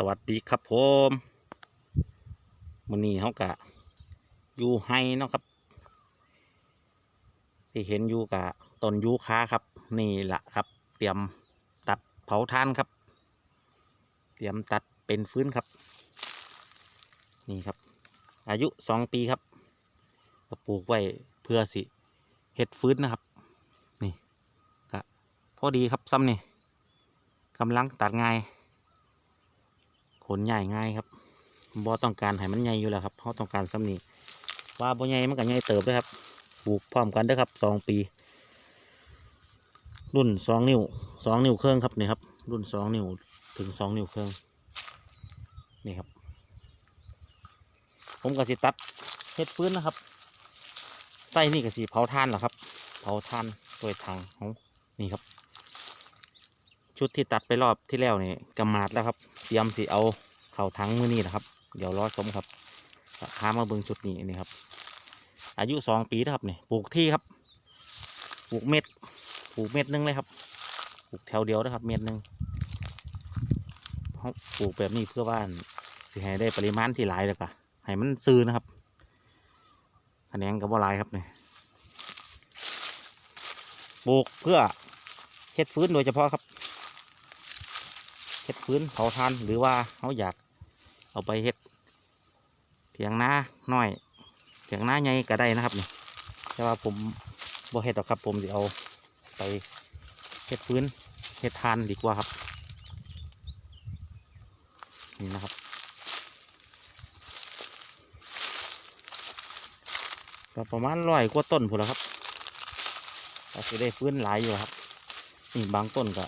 สวัสดีครับผมมื้อนี้เขากะอยู่ไฮเนาะครับ ที่เห็นอยู่กะต้นยูคาครับ นี่แหละครับ เตรียมตัดเผาทานครับ เตรียมตัดเป็นฟื้นครับ นี่ครับ อายุสองปีครับก็ปลูกไว้เพื่อสิเฮ็ดฟื้นนะครับ นี่กะพอดีครับซ้ำนี่กำลังตัดง่าย ขนใหญ่ง่ายครับบ่ต้องการให้มันใหญ่อยู่แล้วครับเพราะต้องการซ้ำนี้ว่าบ่ใหญ่มันก็ใหญ่เติบเลยครับปลูกพร้อมกันด้อครับสองปี รุ่นสองนิ้วสองนิ้วเครื่องครับนี่ครับ รุ่นสองนิ้วถึงสองนิ้วเครื่องนี่ครับ ผมก็สิตัดเฮ็ดฟื้นนะครับไส้นี่ก็สิเผาท่านแหละครับ เผาท่านโดยทางของนี่ครับ ชุดที่ตัดไปรอบที่แล้วนี่กำมาดแล้วครับเตรียมสิเอาเข่าทั้งมือนี่นะครับ เดี๋ยวรอชมครับพามาเบิ่งชุดนี้นี่ครับ อายุสองปีนะครับนี่ปลูกที่ครับปลูกเม็ดปลูกเม็ดหนึงเลยครับปลูกแถวเดียวนะครับ เม็ดหนึงเขาปลูกแบบนี้เพื่อว่าสิให้ได้ปริมาณที่หลายเลยค่ะให้มันซื้อนะครับแขนงกับว่าลายครับนี่ปลูกเพื่อเฮ็ดฟื้นโดยเฉพาะครับ เฮ็ดพื้นเผาทานหรือว่าเขาอยากเอาไปเฮ็ดเถียงนาน้อยเถียงนาใหญ่ก็ได้นะครับนี่แต่ว่าผมบ่เฮ็ดหรอกครับ ผมจะเอาไปเฮ็ดพื้นเฮ็ดทานดีกว่าครับ นี่นะครับก็ประมาณร้อยกว่าต้นพูนแล้วครับก็จะได้พื้นหลายอยู่ครับนี่บางต้นก็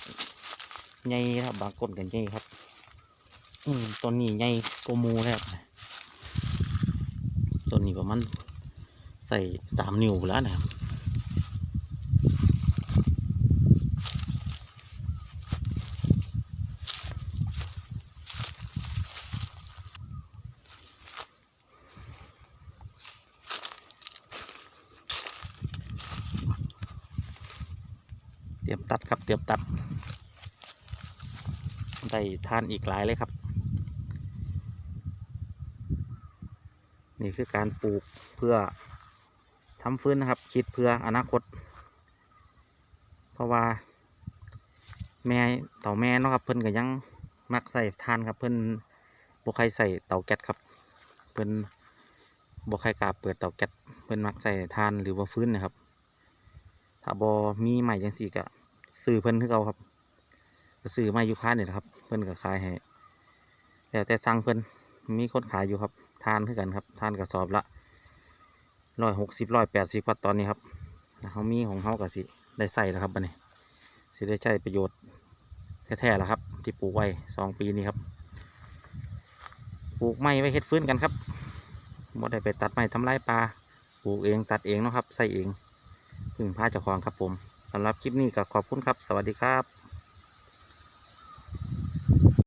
ใหญ่ครับบางก้นกันใหญ่ครับ อืมต้นนี้ใหญ่กว่ามูแล้วครับต้นนี้ประมาณใส่สามนิ้วแล้วนะครับเตรียมตัดครับเตรียมตัด ได้ทานอีกหลายเลยครับ นี่คือการปลูกเพื่อทำฟื้นนะครับ คิดเพื่ออนาคต เพราะว่า แม่เต่าแม่เนาะครับ เพิ่นก็ยังมักใส่ทานครับ เพิ่นบ่ใครใส่เต่าแก๊สครับ เพิ่นบ่ใครกล้าเปิดเต่าแก๊สเพิ่นมักใส่ทานหรือว่าฟื้นนะครับ ถ้าบ่มีใหม่จังสี่ก็ซื้อเพิ่นคือเขาครับ ก็ซื้อมาอยู่ค้าเนี่ยนะครับ เพิ่อนก็ขายให้แล้วแต่สั่งเพิ่อนมีคนขายอยู่ครับ ทานคือกันครับ ทานกระสอบละร้อยหกสิบร้อยแปดสิบครับตอนนี้ครับเขามีของเขาก็สิได้ใส่แล้วครับบันนี้สิได้ใช้ประโยชน์แท้ๆแล้วครับ ที่ปลูกไว้สองปีนี้ครับ ปลูกไม้ไว้เฮ็ดฟื้นกันครับบ่ได้ไปตัดไม้ทำลายปลาปลูกเองตัดเองนะครับใส่เองพึ่งพาเจ้าของครับผมสำหรับคลิปนี้ก็ขอบคุณครับ สวัสดีครับ